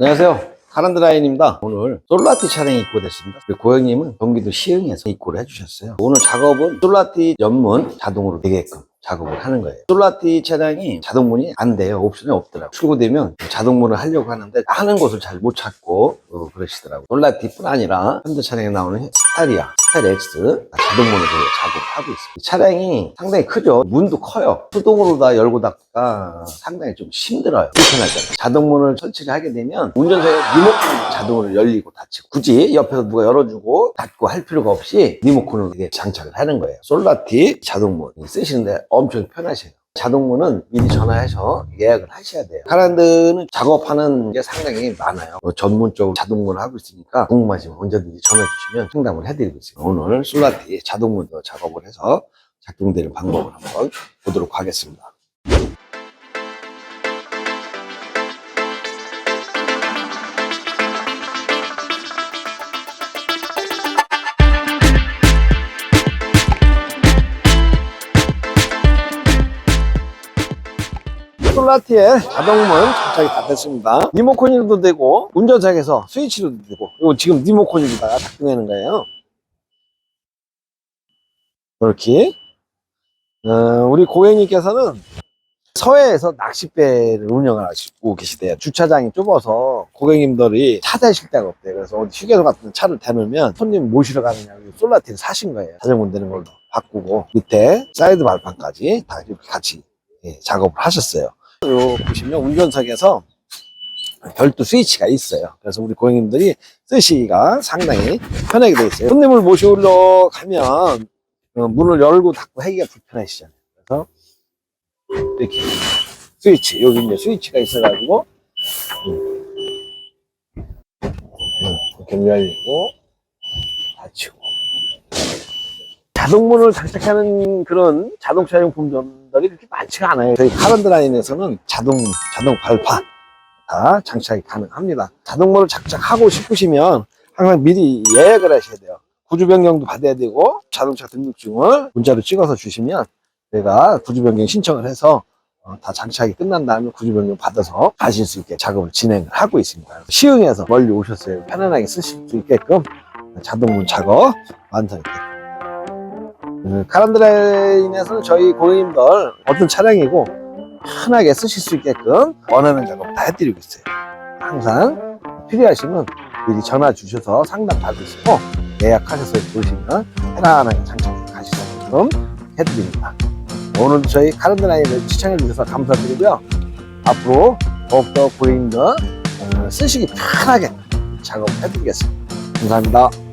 안녕하세요. 카란드라인입니다. 오늘 솔라티 차량이 입고됐습니다. 고객님은 경기도 시흥에서 입고를 해주셨어요. 오늘 작업은 솔라티 전문 자동으로 되게끔 작업을 하는 거예요. 솔라티 차량이 자동문이 안 돼요. 옵션이 없더라고요. 출고되면 자동문을 하려고 하는데 하는 곳을 잘 못 찾고 어, 그러시더라고요. 솔라티뿐 아니라 현대 차량에 나오는 스타리아, 스타일 X 자동문으로 작업하고 있습니다. 차량이 상당히 크죠. 문도 커요. 수동으로 다 열고 닫기가 상당히 좀 힘들어요. 불편하잖아요. 자동문을 설치를 하게 되면 운전석에 리모컨 자동으로 열리고 닫히고 굳이 옆에서 누가 열어주고 닫고 할 필요가 없이 이게 장착을 하는 거예요. 솔라티 자동문 쓰시는데 엄청 편하셔요. 자동문은 미리 전화해서 예약을 하셔야 돼요. 카란드는 작업하는 게 상당히 많아요. 뭐 전문적으로 자동문을 하고 있으니까 궁금하시면 언제든지 전화 주시면 상담을 해드리고 있어요. 오늘 솔라티 자동문도 작업을 해서 작동되는 방법을 한번 보도록 하겠습니다. 솔라티에 자동문 장착이 다 됐습니다. 리모컨으로도 되고 운전석에서 스위치로도 되고 이거 지금 리모컨에다가 작동하는 거예요. 이렇게 어, 우리 고객님께서는 서해에서 낚싯배를 운영을 하시고 계시대요. 주차장이 좁아서 고객님들이 차 대실 데가 없대요. 그래서 어디 휴게소 같은 차를 대놓으면 손님 모시러 가느냐고 솔라티를 사신 거예요. 자전거 되는 걸로 바꾸고 밑에 사이드 발판까지 다 이렇게 같이 예, 작업을 하셨어요. 요 보시면 운전석에서 별도 스위치가 있어요. 그래서 우리 고객님들이 쓰시기가 상당히 편하게 되어 있어요. 손님을 모시러 가면 어, 문을 열고 닫고 하기가 불편하시잖아요. 그래서 이렇게 스위치 여기 이제 스위치가 있어가지고 음, 음, 이렇게 열리고 닫히고 자동문을 장착하는 그런 자동차 용품점 들이 그렇게 많지가 않아요. 저희 카란드라인에서는 자동, 자동 발판 다 장착이 가능합니다. 자동문을 장착하고 싶으시면 항상 미리 예약을 하셔야 돼요. 구주 변경도 받아야 되고 자동차 등록증을 문자로 찍어서 주시면 저희가 구주 변경 신청을 해서 어, 다 장착이 끝난 다음에 구주 변경 받아서 가실 수 있게 작업을 진행을 하고 있습니다. 시흥에서 멀리 오셨어요. 편안하게 쓰실 수 있게끔 자동문 작업 완성이 됐습니다. 그 카란드라인에서는 저희 고객님들 어떤 차량이고 편하게 쓰실 수 있게끔 원하는 작업 다 해드리고 있어요. 항상 필요하시면 미리 전화 주셔서 상담 받으시고 예약하셔서 보시면 편안하게 장착해 가시게끔 해드립니다. 오늘도 저희 카란드라인을 시청해 주셔서 감사드리고요. 앞으로 더욱더 고객님들 어, 쓰시기 편하게 작업해드리겠습니다. 감사합니다.